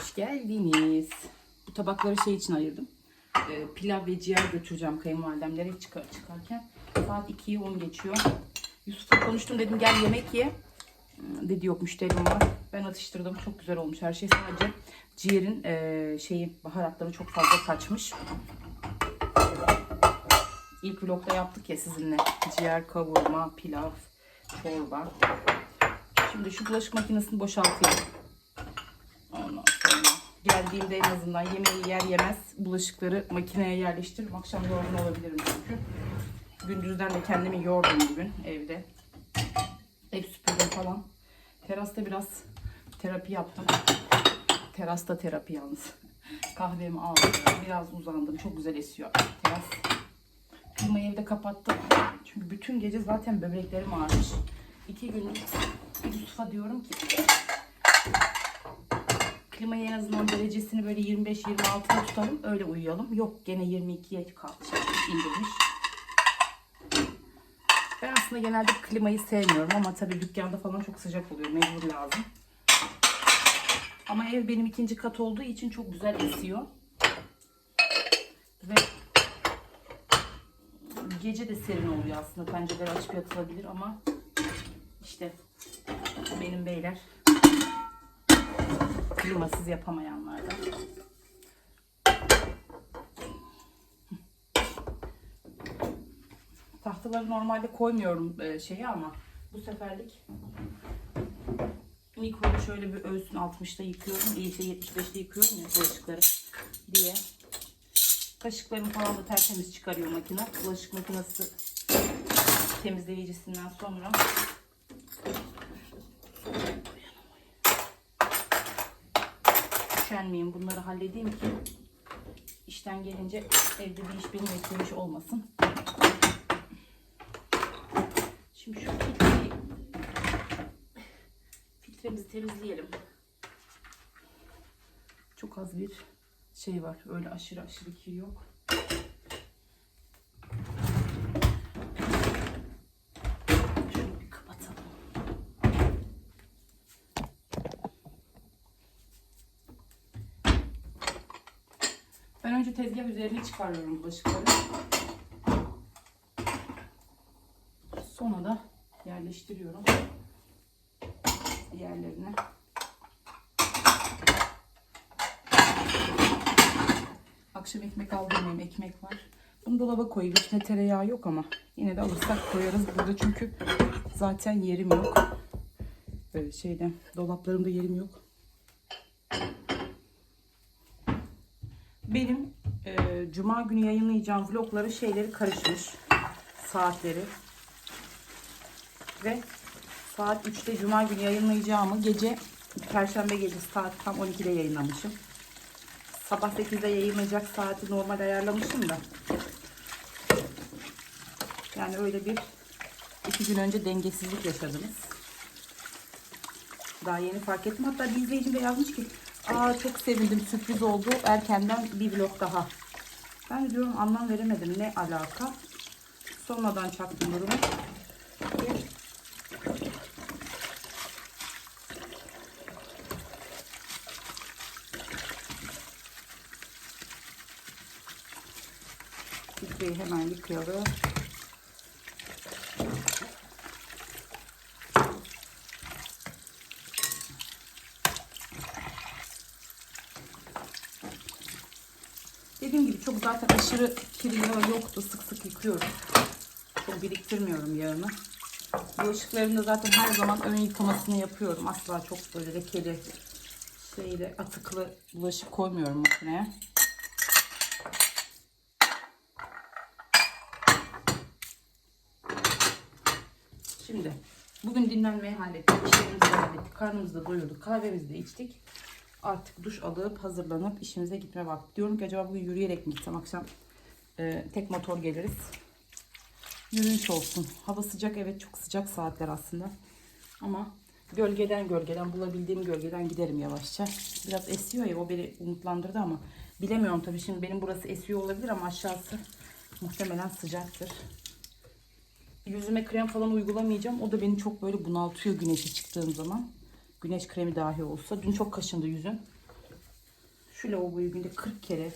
Hoş geldiniz. Bu tabakları şey için ayırdım. Ee, pilav ve ciğer götüreceğim kayınvalidemlere çıkar, çıkarken. Saat 2'yi 10 geçiyor. Yusuf'la konuştum dedim gel yemek ye. Hmm, Dedi yok müşterim var. Ben atıştırdım. Çok güzel olmuş her şey. Sadece ciğerin eee, şeyi baharatları çok fazla kaçmış. İlk vlogda yaptık ya sizinle. Ciğer, kavurma, pilav, çorba. Şimdi şu bulaşık makinesini boşaltayım. Geldiğimde en azından yemeği yer yemez bulaşıkları makineye yerleştiririm. Akşam yorgun olabilirim çünkü. Gündüzden de kendimi yordum bugün evde. Ev süpürdüm falan. Terasta biraz terapi yaptım. Terasta terapi yalnız. Kahvemi aldım. Biraz uzandım. Çok güzel esiyor teras. Klimayı evde kapattım. Çünkü bütün gece zaten böbreklerim ağrımış. İki gündür Yusuf'a diyorum ki klimayı en azından derecesini böyle 25-26'da tutalım öyle uyuyalım. Yok gene 22'ye kalktı indirmiş. Ben aslında genelde klimayı sevmiyorum ama tabii dükkanda falan çok sıcak oluyor. Mecbur lazım. Ama ev benim ikinci kat olduğu için çok güzel esiyor. Ve gece de serin oluyor aslında. Pencereleri açıp yatılabilir ama işte benim beyler klimasız yapamayanlardan. Tahtaları normalde koymuyorum e, şeye ama bu seferlik mikrobu şöyle bir ölsün 60'ta yıkıyorum. İyi şey 75'te yıkıyorum ya bulaşıkları diye. Kaşıklarını falan da tertemiz çıkarıyor makine. Bulaşık makinesi temizleyicisinden sonra üşenmeyeyim bunları halledeyim ki işten gelince evde bir iş beni beklemiş olmasın. Şimdi şu filtreyi, filtremizi temizleyelim. Çok az bir şey var. Öyle aşırı aşırı kir yok. Şunu bir kapatalım. Ben önce tezgah üzerine çıkarıyorum bulaşıkları. Sonra da yerleştiriyorum diğerlerine. Akşam ekmek aldırmayayım. Ekmek var. Bunu dolaba koyayım. İçine tereyağı yok ama yine de alırsak koyarız. Burada çünkü zaten yerim yok. Böyle şeyde dolaplarımda yerim yok. Benim cuma günü yayınlayacağım vlogları şeyleri karışmış. Saatleri. Ve saat 3'te cuma günü yayınlayacağımı gece perşembe gecesi saat tam 12'de yayınlamışım. Sabah 8'de yayınlayacak saati normal ayarlamışım da. Yani öyle bir iki gün önce dengesizlik yaşadınız. Daha yeni fark ettim. Hatta bir izleyicim de yazmış ki Aa çok sevindim sürpriz oldu erkenden bir vlog daha. Ben de diyorum anlam veremedim ne alaka. Sonradan çaktım durumu. Filtreyi hemen yıkıyorum. Dediğim gibi çok zaten aşırı kir yağı yoktu. Sık sık yıkıyorum. Çok biriktirmiyorum yağını. Bulaşıklarını da zaten her zaman ön yıkamasını yapıyorum. Asla çok böyle lekeli şeyle atıklı bulaşık koymuyorum makineye. Şimdi bugün dinlenmeyi hallettik. işlerimizi hallettik. Karnımızı da doyurduk. Kahvemizi de içtik. Artık duş alıp hazırlanıp işimize gitme vakti. Diyorum ki acaba bugün yürüyerek mi gitsem akşam e, tek motor geliriz. Yürüyüş olsun. Hava sıcak evet çok sıcak saatler aslında. Ama gölgeden gölgeden bulabildiğim gölgeden giderim yavaşça. Biraz esiyor ya o beni umutlandırdı ama bilemiyorum tabii şimdi benim burası esiyor olabilir ama aşağısı muhtemelen sıcaktır. Yüzüme krem falan uygulamayacağım. O da beni çok böyle bunaltıyor güneşe çıktığım zaman. Güneş kremi dahi olsa. Dün çok kaşındı yüzüm. Şu lavaboyu günde 40 kere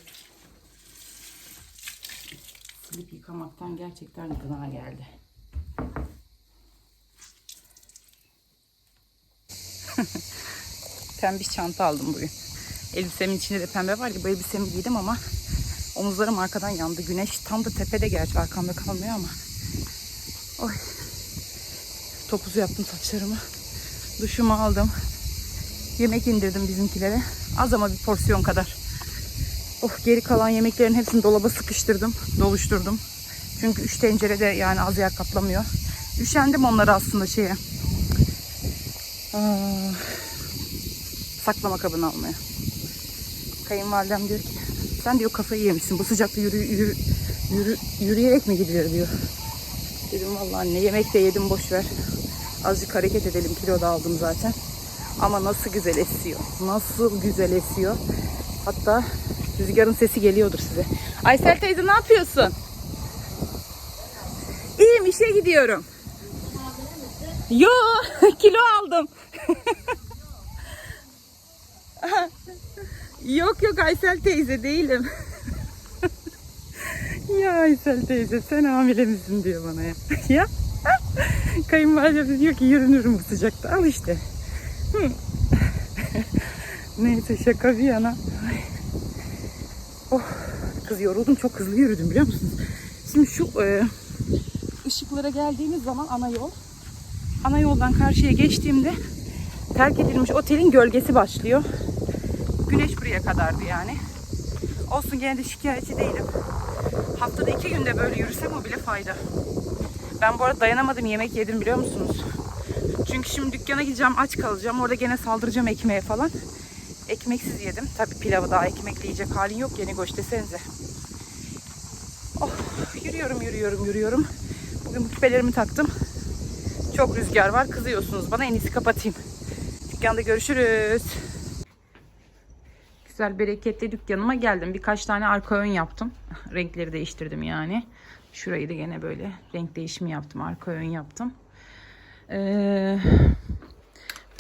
silip yıkamaktan gerçekten gına geldi. Pembiş çanta aldım bugün. Elbisemin içinde de pembe var bu elbisemi giydim ama omuzlarım arkadan yandı. Güneş tam da tepede gerçi arkamda kalmıyor ama. Oy. Topuzu yaptım saçlarımı. Duşumu aldım. Yemek indirdim bizimkilere. Az ama bir porsiyon kadar. Oh geri kalan yemeklerin hepsini dolaba sıkıştırdım. Doluşturdum. Çünkü üç tencerede yani az yer kaplamıyor. Üşendim onları aslında şeye. Aa, saklama kabını almaya. Kayınvalidem diyor ki sen diyor kafayı yemişsin. Bu sıcakta yürü, yürü, yürü, yürüyerek mi gidilir diyor. Dedim vallahi anne yemek de yedim boş ver. Azıcık hareket edelim. Kilo da aldım zaten. Ama nasıl güzel esiyor. Nasıl güzel esiyor. Hatta rüzgarın sesi geliyordur size. Aysel teyze ne yapıyorsun? İyiyim işe gidiyorum. Yo kilo aldım. yok yok Aysel teyze değilim. ya Aysel teyze sen hamile misin diyor bana ya. ya Kayınvalide de diyor ki yürünürüm bu sıcakta. Al işte. Hı. Neyse şaka bir yana. Ay. Oh, kız yoruldum. Çok hızlı yürüdüm biliyor musunuz? Şimdi şu e, ışıklara geldiğimiz zaman ana yol. Ana yoldan karşıya geçtiğimde terk edilmiş otelin gölgesi başlıyor. Güneş buraya kadardı yani. Olsun gene de şikayetçi değilim. Haftada iki günde böyle yürüsem o bile fayda. Ben bu arada dayanamadım yemek yedim biliyor musunuz? Çünkü şimdi dükkana gideceğim aç kalacağım. Orada gene saldıracağım ekmeğe falan. Ekmeksiz yedim. Tabii pilavı daha ekmekle yiyecek halin yok yeni goş desenize. Oh yürüyorum yürüyorum yürüyorum. Bugün bu küpelerimi taktım. Çok rüzgar var. Kızıyorsunuz bana en iyisi kapatayım. Dükkanda görüşürüz. Güzel bereketli dükkanıma geldim. Birkaç tane arka ön yaptım. Renkleri değiştirdim yani. Şurayı da gene böyle renk değişimi yaptım. Arka ön yaptım. Ee,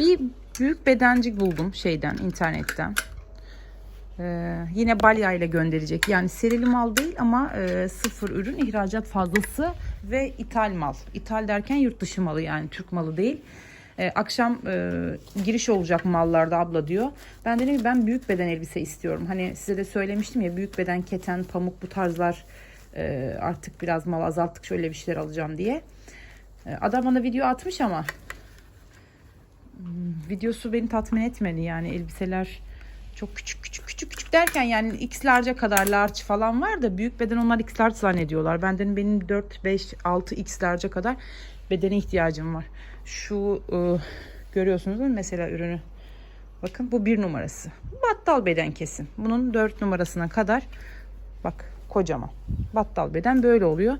bir büyük bedencik buldum şeyden internetten. Ee, yine balya ile gönderecek. Yani serili mal değil ama e, sıfır ürün ihracat fazlası ve ithal mal. İthal derken yurt dışı malı yani Türk malı değil. Ee, akşam e, giriş olacak mallarda abla diyor. Ben dedim ben büyük beden elbise istiyorum. Hani size de söylemiştim ya büyük beden keten, pamuk bu tarzlar e, artık biraz mal azalttık şöyle bir şeyler alacağım diye. E, adam bana video atmış ama hmm, videosu beni tatmin etmedi yani elbiseler çok küçük küçük küçük küçük derken yani x large'a kadar large falan var da büyük beden onlar x large zannediyorlar. Ben dedim benim 4 5 6 x large'a kadar bedene ihtiyacım var. Şu e, görüyorsunuz değil mi mesela ürünü? Bakın bu bir numarası. Battal beden kesim. Bunun 4 numarasına kadar bak kocaman. Battal beden böyle oluyor.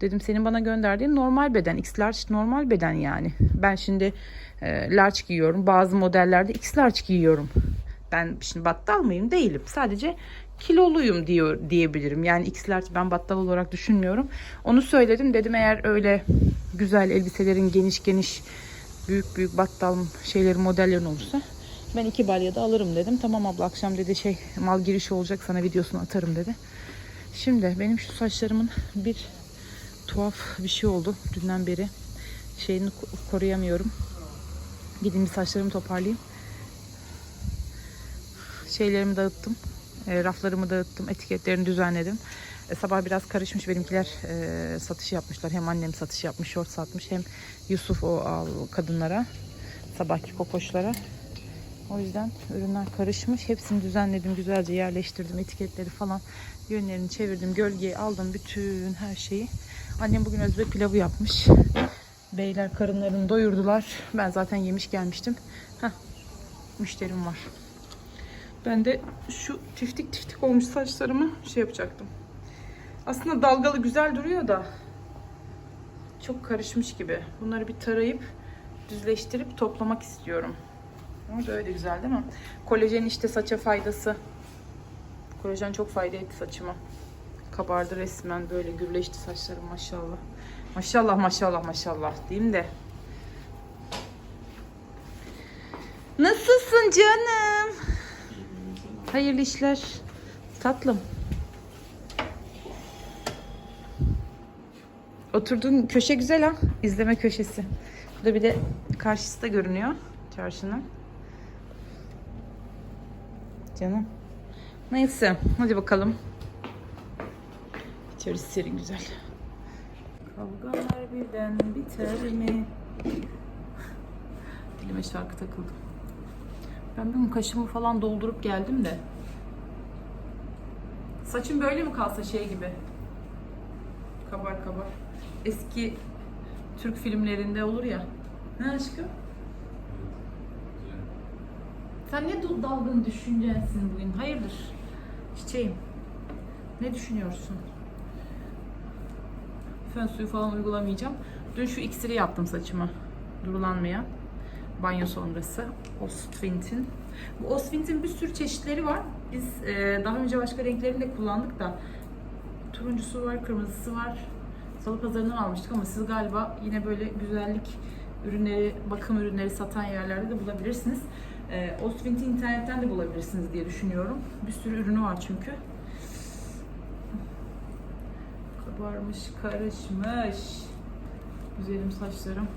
Dedim senin bana gönderdiğin normal beden. X large normal beden yani. Ben şimdi e, large giyiyorum. Bazı modellerde X large giyiyorum. Ben şimdi battal mıyım? Değilim. Sadece kiloluyum diyor diyebilirim. Yani X large ben battal olarak düşünmüyorum. Onu söyledim. Dedim eğer öyle güzel elbiselerin geniş geniş büyük büyük battal şeylerin modellerin olursa ben iki balya da alırım dedim. Tamam abla akşam dedi şey mal girişi olacak sana videosunu atarım dedi. Şimdi benim şu saçlarımın bir tuhaf bir şey oldu dünden beri. Şeyini ko- koruyamıyorum. Gideyim bir saçlarımı toparlayayım. Şeylerimi dağıttım. E, raflarımı dağıttım. Etiketlerini düzenledim. E, sabah biraz karışmış benimkiler e, satış yapmışlar. Hem annem satış yapmış, short satmış. Hem Yusuf o al, kadınlara, sabahki kokoşlara. O yüzden ürünler karışmış. Hepsini düzenledim, güzelce yerleştirdim. Etiketleri falan yönlerini çevirdim. Gölgeye aldım bütün her şeyi. Annem bugün özbe pilavı yapmış. Beyler karınlarını doyurdular. Ben zaten yemiş gelmiştim. Heh, müşterim var. Ben de şu tiftik tiftik olmuş saçlarımı şey yapacaktım. Aslında dalgalı güzel duruyor da çok karışmış gibi. Bunları bir tarayıp düzleştirip toplamak istiyorum. Ama da öyle güzel değil mi? Kolajen işte saça faydası. Kolajen çok fayda etti saçıma. Kabardı resmen böyle gürleşti saçlarım maşallah. Maşallah maşallah maşallah diyeyim de. Nasılsın canım? Hayırlı işler. Tatlım. Oturduğun köşe güzel ha. İzleme köşesi. Burada bir de karşısı da görünüyor çarşının. Canım. Neyse hadi bakalım. İçerisi serin güzel. Kavgalar birden biter mi? Dilime şarkı takıldı. Ben bugün kaşımı falan doldurup geldim de. Saçım böyle mi kalsa şey gibi? Kabar kabar. Eski Türk filmlerinde olur ya. Ne aşkım? Sen ne dal- dalgın düşüncensin bugün? Hayırdır? Çiçeğim. Ne düşünüyorsun? Fön suyu falan uygulamayacağım. Dün şu iksiri yaptım saçıma. Durulanmayan. Banyo sonrası. Ostvint'in. Bu Ostvint'in bir sürü çeşitleri var. Biz e, daha önce başka renklerini de kullandık da turuncusu var, kırmızısı var. Salı pazarından almıştık ama siz galiba yine böyle güzellik ürünleri, bakım ürünleri satan yerlerde de bulabilirsiniz. E, Ostvint'i internetten de bulabilirsiniz diye düşünüyorum. Bir sürü ürünü var çünkü. Kabarmış, karışmış. Güzelim saçlarım.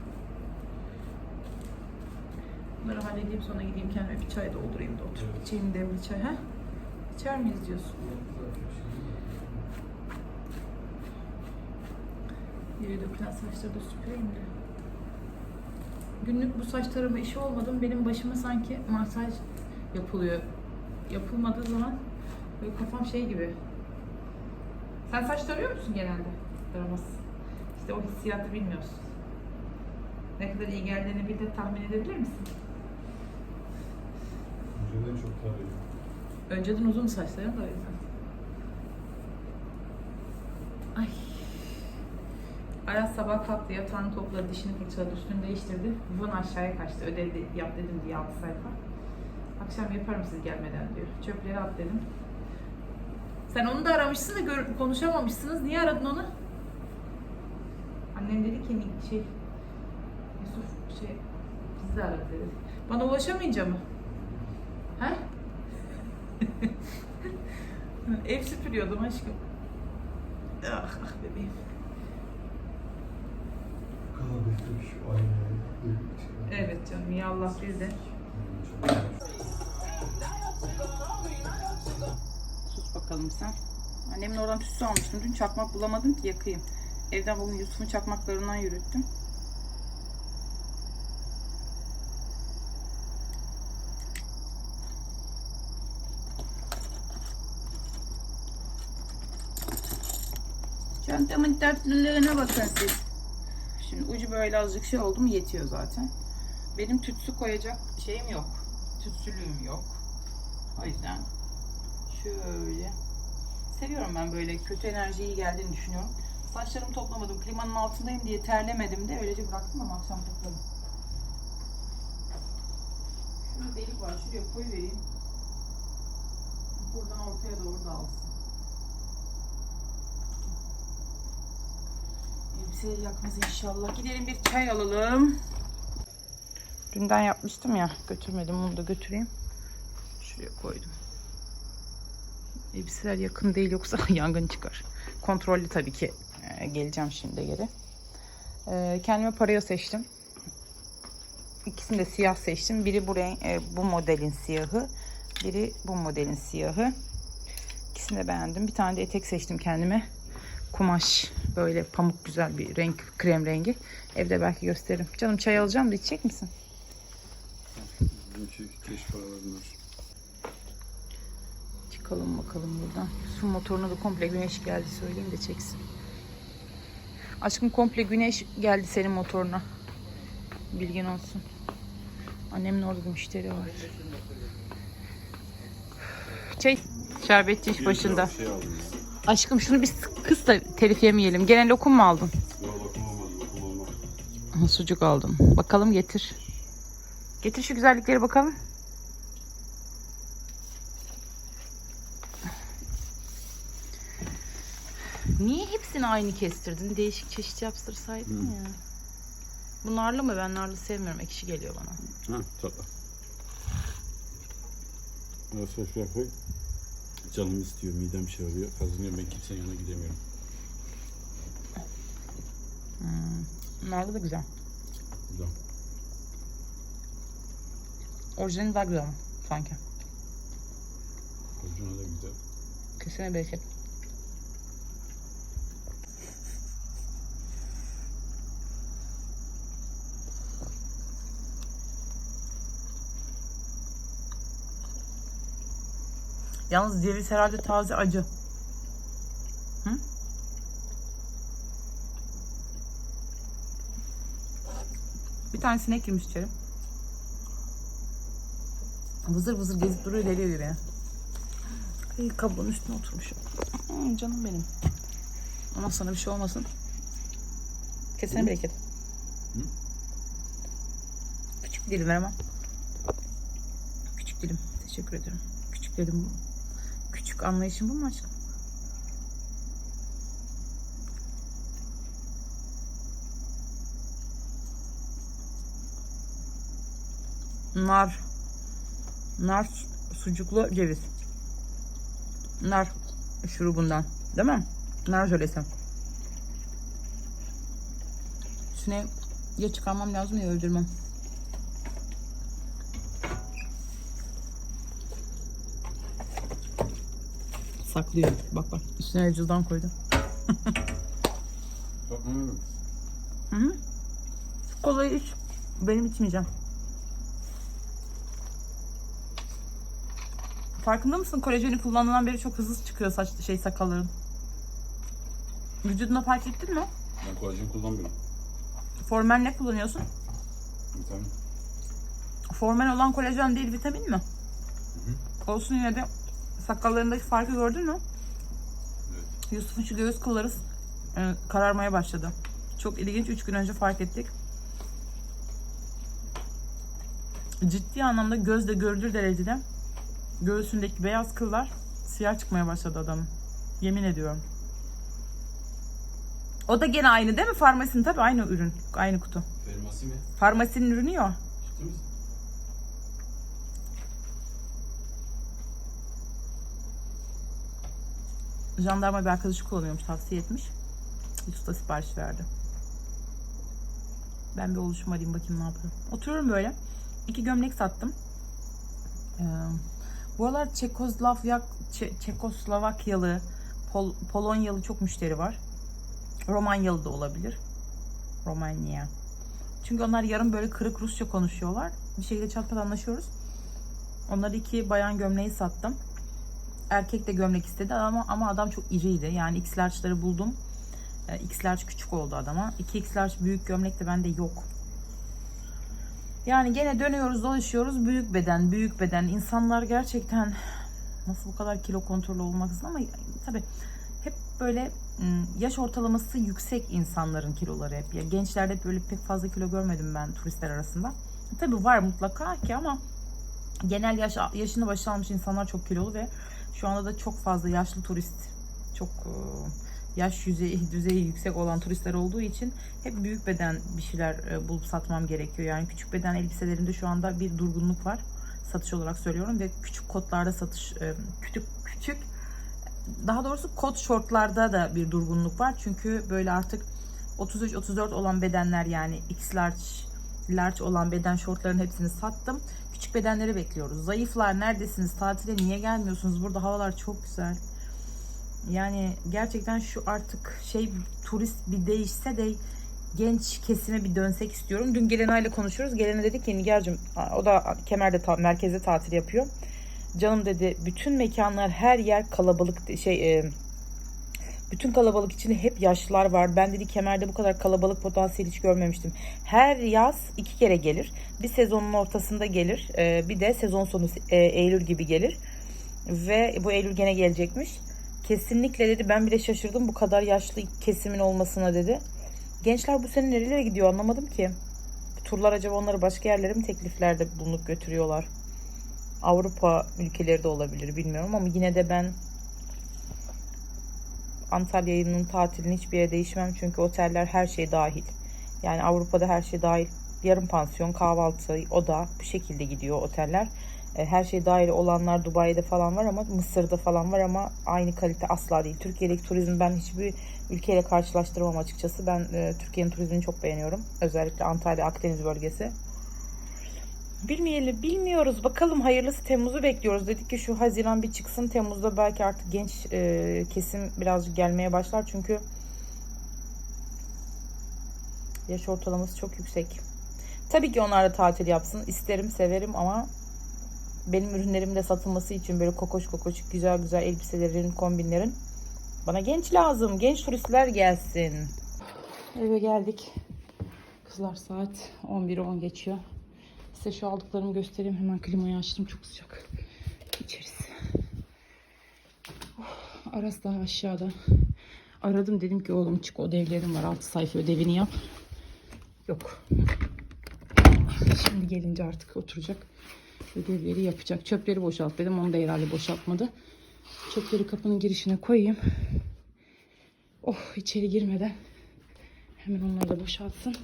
Bunları halledeyim sonra gideyim kendime bir çay doldurayım da oturup içeyim demli çay. Ha? İçer miyiz diyorsun? Yere dökülen saçları da süpüreyim de. Günlük bu saç tarama işi olmadı benim başıma sanki masaj yapılıyor. Yapılmadığı zaman böyle kafam şey gibi. Sen saç tarıyor musun genelde? Taramazsın. İşte o hissiyatı bilmiyorsun. Ne kadar iyi geldiğini bir de tahmin edebilir misin? Önceden çok tarıyordum. Önceden uzun saçlarım da o yüzden. Ay. Aras sabah kalktı, yatağını topladı, dişini fırçaladı, üstünü değiştirdi. Yuvon aşağıya kaçtı. Ödevi yap dedim diye 6 sayfa. Akşam yaparım siz gelmeden diyor. Çöpleri at dedim. Sen onu da aramışsın da gör, konuşamamışsınız. Niye aradın onu? Annem dedi ki şey Yusuf şey bizi de aradı dedi. Bana ulaşamayınca mı? He? Ev süpürüyordum aşkım. Ah, ah bebeğim. Evet canım ya Allah bir de. Sus bakalım sen. Annemin oradan tütsü almıştım. Dün çakmak bulamadım ki yakayım. Evden bugün Yusuf'un çakmaklarından yürüttüm. Çantamın tatlılığına bakın siz. Şimdi ucu böyle azıcık şey oldu mu yetiyor zaten. Benim tütsü koyacak şeyim yok. Tütsülüğüm yok. O yüzden şöyle. Seviyorum ben böyle kötü enerji iyi geldiğini düşünüyorum. Saçlarımı toplamadım. Klimanın altındayım diye terlemedim de öylece bıraktım ama akşam topladım. Şurada delik var. Şuraya koyuvereyim. Buradan ortaya doğru dağılsın. Elbiseleri yakmaz inşallah. Gidelim bir çay alalım. Dünden yapmıştım ya. Götürmedim. Onu da götüreyim. Şuraya koydum. Elbiseler yakın değil yoksa yangın çıkar. Kontrollü tabii ki. Ee, geleceğim şimdi geri. Ee, kendime paraya seçtim. İkisini de siyah seçtim. Biri bu, renk, e, bu modelin siyahı. Biri bu modelin siyahı. İkisini de beğendim. Bir tane de etek seçtim kendime. Kumaş böyle pamuk güzel bir renk krem rengi. Evde belki gösteririm. Canım çay alacağım da içecek misin? Çıkalım bakalım buradan. Su motoruna da komple güneş geldi söyleyeyim de çeksin. Aşkım komple güneş geldi senin motoruna. Bilgin olsun. Annemin orada bir müşteri var. Çay. Şerbetçi iş başında. Şey. Aşkım şunu bir kıs da telif yemeyelim. Gene lokum mu aldın? Yok lokum olmaz, lokum olmaz. Aha, Sucuk aldım. Bakalım getir. Getir şu güzellikleri bakalım. Niye hepsini aynı kestirdin? Değişik çeşit yaptırsaydın ya. Bu narlı mı? Ben narlı sevmiyorum. Ekşi geliyor bana. Ha, tatlı. Arasına şuraya koy. Canım istiyor, midem şey oluyor. Kazanıyor, ben kimsenin yanına gidemiyorum. Bunlar da güzel. Güzel. Orijinali daha güzel sanki. Orijinal da güzel. Kesine bereket. Yalnız ceviz herhalde taze acı. Hı? Bir tane sinek girmiş içeri. Vızır vızır gezip duruyor deliyor gibi. Ay, kabuğun üstüne oturmuş. Hmm, canım benim. Ama sana bir şey olmasın. Kesene bereket. Hı? Küçük dilim ver ama. Küçük dilim. Teşekkür ederim. Küçük dilim. Küçük anlayışın bu mu aşkım? Nar. Nar su- sucuklu ceviz. Nar şurubundan. Değil mi? Nar jölesi. Üstüne ya çıkarmam lazım ya öldürmem. Saklıyor. Bak bak. Üstüne cüzdan koydu. Bak onu Hı hı. Şu kolayı iç. Benim içmeyeceğim. Farkında mısın? Kolajeni kullanılan beri çok hızlı çıkıyor saç şey sakalların. Vücuduna fark ettin mi? Ben kolajen kullanmıyorum. Formen ne kullanıyorsun? Vitamin. Formen olan kolajen değil vitamin mi? Olsun yine de sakallarındaki farkı gördün mü? Evet. Yusuf'un şu göğüs kılları e, kararmaya başladı. Çok ilginç. 3 gün önce fark ettik. Ciddi anlamda gözle görülür derecede göğsündeki beyaz kıllar siyah çıkmaya başladı adamın. Yemin ediyorum. O da gene aynı değil mi? Farmasinin tabii aynı ürün. Aynı kutu. Fermasi mi? Farmasinin ürünü ya. Ciddi misin? Jandarma bir arkadaşı kullanıyormuş. Tavsiye etmiş. Usta sipariş verdi. Ben bir oluşum arayayım bakayım ne yapıyor. Oturuyorum böyle. İki gömlek sattım. Ee, bu aralar Çekoslovak, Çe- Çekoslovakyalı, Pol- Polonyalı çok müşteri var. Romanyalı da olabilir. Romanya. Çünkü onlar yarın böyle kırık Rusça konuşuyorlar. Bir şekilde çatpat anlaşıyoruz. Onlara iki bayan gömleği sattım. Erkek de gömlek istedi ama ama adam çok iriydi. Yani X large'ları buldum. Ee, X large küçük oldu adama. 2 X large büyük gömlek de bende yok. Yani gene dönüyoruz dolaşıyoruz. Büyük beden, büyük beden. İnsanlar gerçekten nasıl bu kadar kilo kontrolü olmaksızın ama tabii hep böyle ım, yaş ortalaması yüksek insanların kiloları hep. Ya gençlerde böyle pek fazla kilo görmedim ben turistler arasında. Tabii var mutlaka ki ama genel yaş yaşını başına almış insanlar çok kilolu ve şu anda da çok fazla yaşlı turist, çok e, yaş yüzeyi, düzeyi yüksek olan turistler olduğu için hep büyük beden bir şeyler e, bulup satmam gerekiyor. Yani küçük beden elbiselerimde şu anda bir durgunluk var. Satış olarak söylüyorum ve küçük kotlarda satış, e, küçük küçük daha doğrusu kot şortlarda da bir durgunluk var. Çünkü böyle artık 33-34 olan bedenler yani X large, large olan beden şortların hepsini sattım. Küçük bedenleri bekliyoruz. Zayıflar neredesiniz? Tatile niye gelmiyorsunuz? Burada havalar çok güzel. Yani gerçekten şu artık şey turist bir değişse de genç kesime bir dönsek istiyorum. Dün Gelena ile konuşuyoruz. Gelena dedi ki Nigar'cığım o da Kemer'de ta- merkezde tatil yapıyor. Canım dedi bütün mekanlar her yer kalabalık şey e, bütün kalabalık içinde hep yaşlılar var. Ben dedi kemerde bu kadar kalabalık potansiyel hiç görmemiştim. Her yaz iki kere gelir. Bir sezonun ortasında gelir. e, bir de sezon sonu e, Eylül gibi gelir. Ve bu Eylül gene gelecekmiş. Kesinlikle dedi ben bile şaşırdım bu kadar yaşlı kesimin olmasına dedi. Gençler bu sene nerelere gidiyor anlamadım ki. Turlar acaba onları başka yerlere mi tekliflerde bulunup götürüyorlar? Avrupa ülkeleri de olabilir bilmiyorum ama yine de ben Antalya'nın tatilini hiçbir yere değişmem çünkü oteller her şey dahil. Yani Avrupa'da her şey dahil. Yarım pansiyon, kahvaltı, oda bu şekilde gidiyor oteller. E, her şey dahil olanlar Dubai'de falan var ama Mısır'da falan var ama aynı kalite asla değil. Türkiye'deki turizm ben hiçbir ülkeyle karşılaştıramam açıkçası. Ben e, Türkiye'nin turizmini çok beğeniyorum. Özellikle Antalya, Akdeniz bölgesi. Bilmeyelim, bilmiyoruz. Bakalım hayırlısı Temmuz'u bekliyoruz. Dedik ki şu Haziran bir çıksın. Temmuz'da belki artık genç e, kesim birazcık gelmeye başlar. Çünkü yaş ortalaması çok yüksek. Tabii ki onlar da tatil yapsın. İsterim, severim ama benim ürünlerimin de satılması için böyle kokoş kokoş güzel güzel elbiselerin, kombinlerin bana genç lazım. Genç turistler gelsin. Eve geldik. Kızlar saat 11'i 10 geçiyor. Size şu aldıklarımı göstereyim. Hemen klimayı açtım. Çok sıcak. İçerisi. Oh, Aras daha aşağıda. Aradım dedim ki oğlum çık ödevlerim var. 6 sayfa ödevini yap. Yok. Şimdi gelince artık oturacak. Ödevleri yapacak. Çöpleri boşalt dedim. Onu da herhalde boşaltmadı. Çöpleri kapının girişine koyayım. Oh içeri girmeden hemen onları da boşaltsın.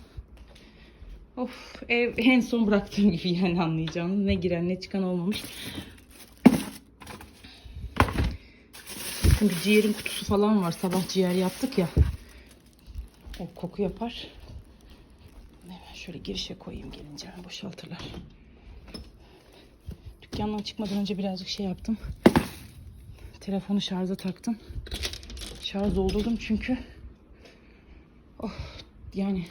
Of ev en son bıraktığım gibi yani anlayacağınız. Ne giren ne çıkan olmamış. Çünkü ciğerin kutusu falan var. Sabah ciğer yaptık ya. O koku yapar. Hemen şöyle girişe koyayım gelince boşaltırlar. Dükkandan çıkmadan önce birazcık şey yaptım. Telefonu şarja taktım. Şarj doldurdum çünkü. Oh, yani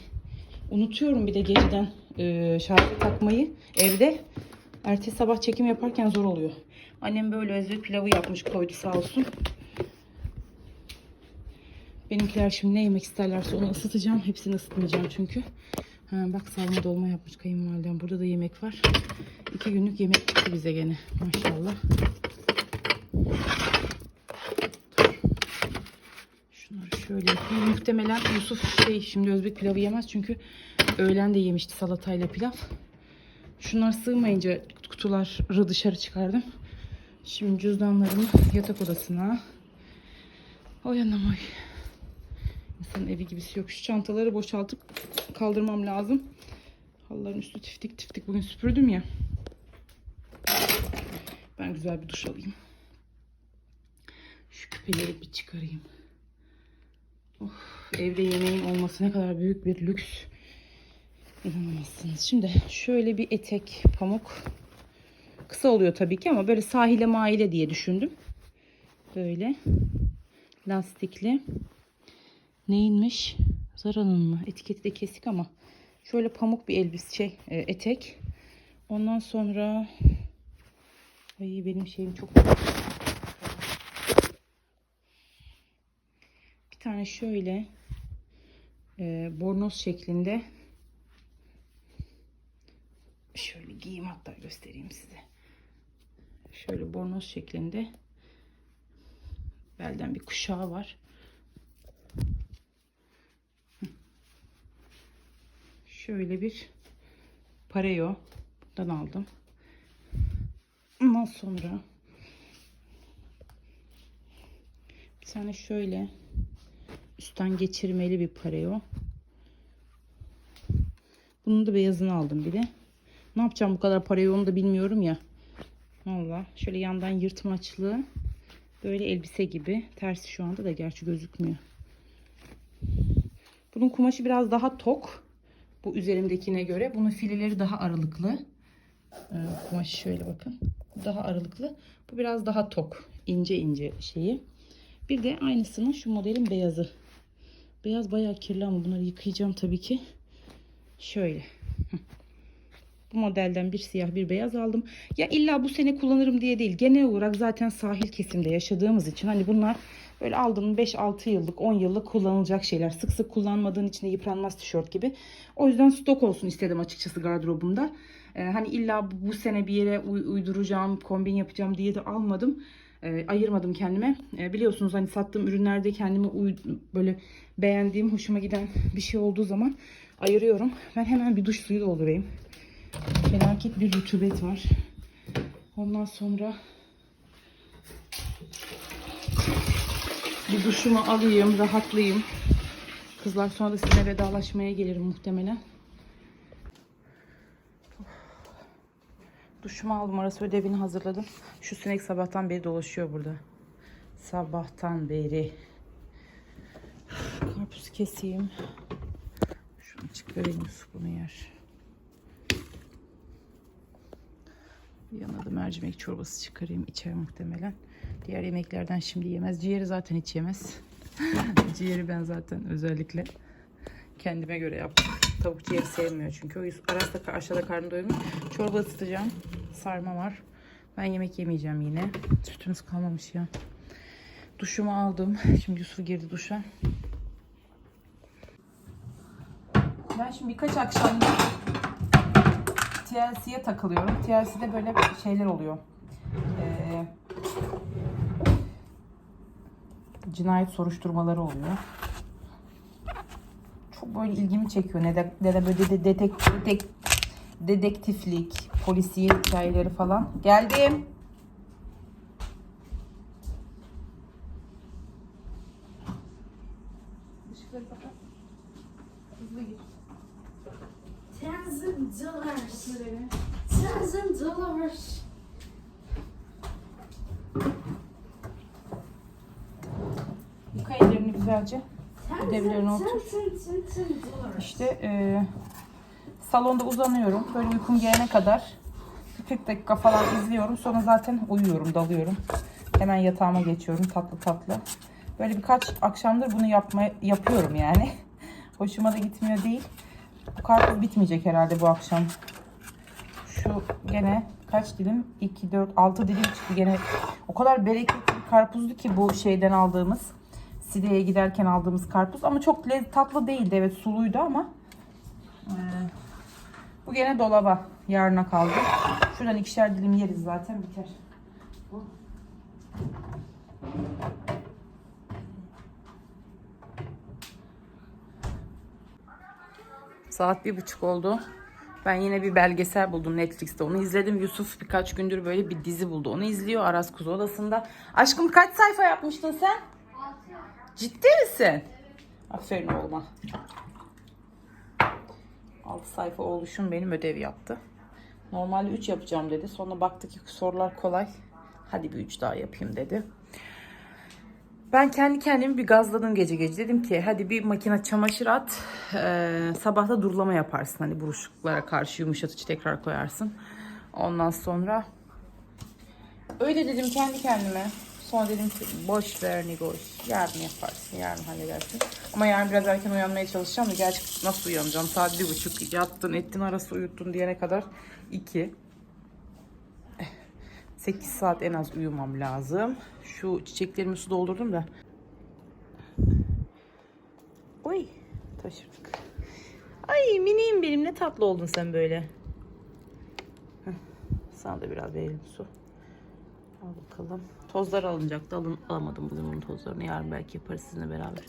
unutuyorum bir de geceden e, şarja takmayı evde. Ertesi sabah çekim yaparken zor oluyor. Annem böyle özlü pilavı yapmış koydu sağ olsun. Benimkiler şimdi ne yemek isterlerse onu ısıtacağım. Hepsini ısıtmayacağım çünkü. Ha, bak sarma dolma yapmış kayınvalidem. Burada da yemek var. İki günlük yemek bize gene. Maşallah. Şöyle yapayım. Muhtemelen Yusuf şey şimdi Özbek pilavı yemez çünkü öğlen de yemişti salatayla pilav. Şunlar sığmayınca kutuları dışarı çıkardım. Şimdi cüzdanlarımı yatak odasına. Oy anam oy. İnsanın evi gibisi yok. Şu çantaları boşaltıp kaldırmam lazım. Halıların üstü tiftik tiftik bugün süpürdüm ya. Ben güzel bir duş alayım. Şu küpeleri bir çıkarayım. Evde yemeğin olması ne kadar büyük bir lüks. İnanamazsınız. Şimdi şöyle bir etek pamuk. Kısa oluyor tabii ki ama böyle sahile maile diye düşündüm. Böyle lastikli. Neyinmiş? Zara'nın mı? Etiketi de kesik ama şöyle pamuk bir elbise şey e, etek. Ondan sonra ay benim şeyim çok tane şöyle e, bornoz şeklinde şöyle giyeyim hatta göstereyim size. Şöyle bornoz şeklinde belden bir kuşağı var. Şöyle bir pareo buradan aldım. Ondan sonra bir tane şöyle üstten geçirmeli bir pareo. Bunun da beyazını aldım bir de. Ne yapacağım bu kadar parayı onu da bilmiyorum ya. Valla şöyle yandan yırtmaçlı böyle elbise gibi. Tersi şu anda da gerçi gözükmüyor. Bunun kumaşı biraz daha tok. Bu üzerimdekine göre. Bunun fileleri daha aralıklı. Ee, kumaşı şöyle bakın. Daha aralıklı. Bu biraz daha tok. ince ince şeyi. Bir de aynısının şu modelin beyazı. Beyaz bayağı kirli ama bunları yıkayacağım tabii ki. Şöyle. Bu modelden bir siyah bir beyaz aldım. Ya illa bu sene kullanırım diye değil. Genel olarak zaten sahil kesimde yaşadığımız için hani bunlar böyle aldığım 5-6 yıllık 10 yıllık kullanılacak şeyler. Sık sık kullanmadığın için de yıpranmaz tişört gibi. O yüzden stok olsun istedim açıkçası gardırobumda. Ee, hani illa bu sene bir yere uy- uyduracağım, kombin yapacağım diye de almadım. Ee, ayırmadım kendime. Ee, biliyorsunuz hani sattığım ürünlerde kendime uy- böyle beğendiğim, hoşuma giden bir şey olduğu zaman ayırıyorum. Ben hemen bir duş suyu doldurayım. Felaket bir rutubet var. Ondan sonra bir duşumu alayım, rahatlayayım. Kızlar sonra da sizinle vedalaşmaya gelirim muhtemelen. Duşumu aldım. Arası ödevini hazırladım. Şu sinek sabahtan beri dolaşıyor burada. Sabahtan beri. Karpuz keseyim. Şunu çıkarayım Yusuf bunu yer. Yanına da mercimek çorbası çıkarayım. içer muhtemelen. Diğer yemeklerden şimdi yemez. Ciğeri zaten hiç yemez. Ciğeri ben zaten özellikle kendime göre yaptım. Tavuk ciğeri sevmiyor çünkü. O yüzden arasında aşağıda karnı doyurmuş. Çorba ısıtacağım. Sarma var. Ben yemek yemeyeceğim yine. Sütümüz kalmamış ya. Duşumu aldım. Şimdi Yusuf girdi duşa. Ben şimdi birkaç akşamdır TLC'ye takılıyorum. TLC'de böyle şeyler oluyor. Ee, cinayet soruşturmaları oluyor. Çok böyle ilgimi çekiyor. Ne de, ne de böyle de, dedek, dedek, dedektiflik, polisiye hikayeleri falan. Geldim. Işıkları kapat. Hızlı gir. Thousand dollars. Thousand dollars. Yıka ellerini güzelce. Ödevlerine Thousand, otur. İşte e, salonda uzanıyorum. Böyle uykum gelene kadar bir 40 dakika falan izliyorum. Sonra zaten uyuyorum, dalıyorum. Hemen yatağıma geçiyorum tatlı tatlı. Böyle birkaç akşamdır bunu yapmaya yapıyorum yani. Hoşuma da gitmiyor değil. Bu karpuz bitmeyecek herhalde bu akşam. Şu gene kaç dilim? 2, 4, 6 dilim çıktı gene. O kadar bereketli bir karpuzdu ki bu şeyden aldığımız. Side'ye giderken aldığımız karpuz. Ama çok tatlı değildi. Evet suluydu ama. Ee, bu gene dolaba. Yarına kaldı. Şuradan ikişer dilim yeriz zaten biter. Bu. Saat bir buçuk oldu. Ben yine bir belgesel buldum Netflix'te. Onu izledim. Yusuf birkaç gündür böyle bir dizi buldu. Onu izliyor Aras Kuzu Odası'nda. Aşkım kaç sayfa yapmıştın sen? Ciddi misin? Aferin oğluma. 6 sayfa oluşum benim ödev yaptı. Normalde 3 yapacağım dedi. Sonra baktı ki sorular kolay. Hadi bir 3 daha yapayım dedi. Ben kendi kendimi bir gazladım gece gece. Dedim ki hadi bir makine çamaşır at. Ee, sabah da durulama yaparsın. Hani buruşuklara karşı yumuşatıcı tekrar koyarsın. Ondan sonra öyle dedim kendi kendime. Sonra dedim ki boş ver Nigoş. Yarın yaparsın. Yarın halledersin. Ama yarın biraz erken uyanmaya çalışacağım da gerçi nasıl uyanacağım? Saat bir buçuk. Yattın ettin arası uyuttun diyene kadar iki. 8 saat en az uyumam lazım. Şu çiçeklerimi su doldurdum da. Oy taşırdık. Ay miniğim benim ne tatlı oldun sen böyle. Sana da biraz verelim su. Al bakalım. Tozlar alınacaktı. Alın, alamadım bugün bunun tozlarını. Yarın belki yaparız sizinle beraber.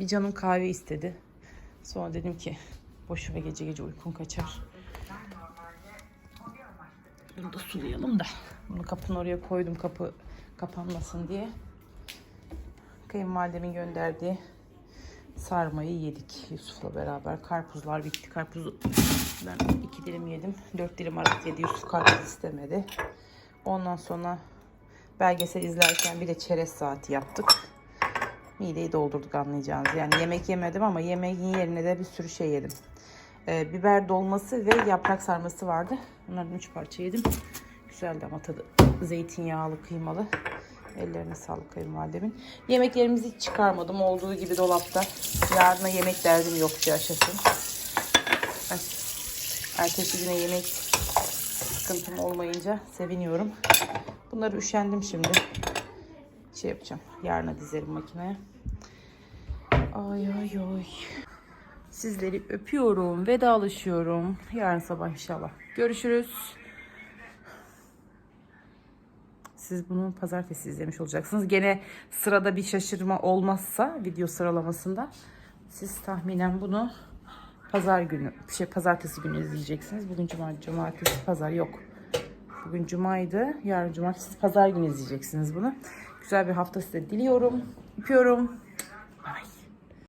Bir canım kahve istedi. Sonra dedim ki boşuna gece gece uykun kaçar. Bunu da sulayalım da. Bunu kapının oraya koydum kapı kapanmasın diye. Kayınvalidemin gönderdiği sarmayı yedik Yusuf'la beraber. Karpuzlar bitti. Karpuzu ben iki dilim yedim. Dört dilim arası yedi. Yusuf karpuz istemedi. Ondan sonra belgesel izlerken bir de çerez saati yaptık. Mideyi doldurduk anlayacağınız. Yani yemek yemedim ama yemeğin yerine de bir sürü şey yedim. Ee, biber dolması ve yaprak sarması vardı. Bunlardan üç parça yedim. Güzeldi ama tadı zeytinyağlı, kıymalı. Ellerine sağlık kayınvalidemin. Yemeklerimizi hiç çıkarmadım. Olduğu gibi dolapta. Yarına yemek derdim yok yaşasın. Ay, Ertesi güne yemek sıkıntım olmayınca seviniyorum. Bunları üşendim şimdi. Şey yapacağım. Yarına dizerim makineye. Ay ay ay. Sizleri öpüyorum, vedalaşıyorum. Yarın sabah inşallah. Görüşürüz. Siz bunu pazartesi izlemiş olacaksınız. Gene sırada bir şaşırma olmazsa video sıralamasında siz tahminen bunu pazar günü, şey pazartesi günü izleyeceksiniz. Bugün cuma, cumartesi, pazar yok. Bugün cumaydı. Yarın cumartesi, pazar günü izleyeceksiniz bunu. Güzel bir hafta size diliyorum. Öpüyorum.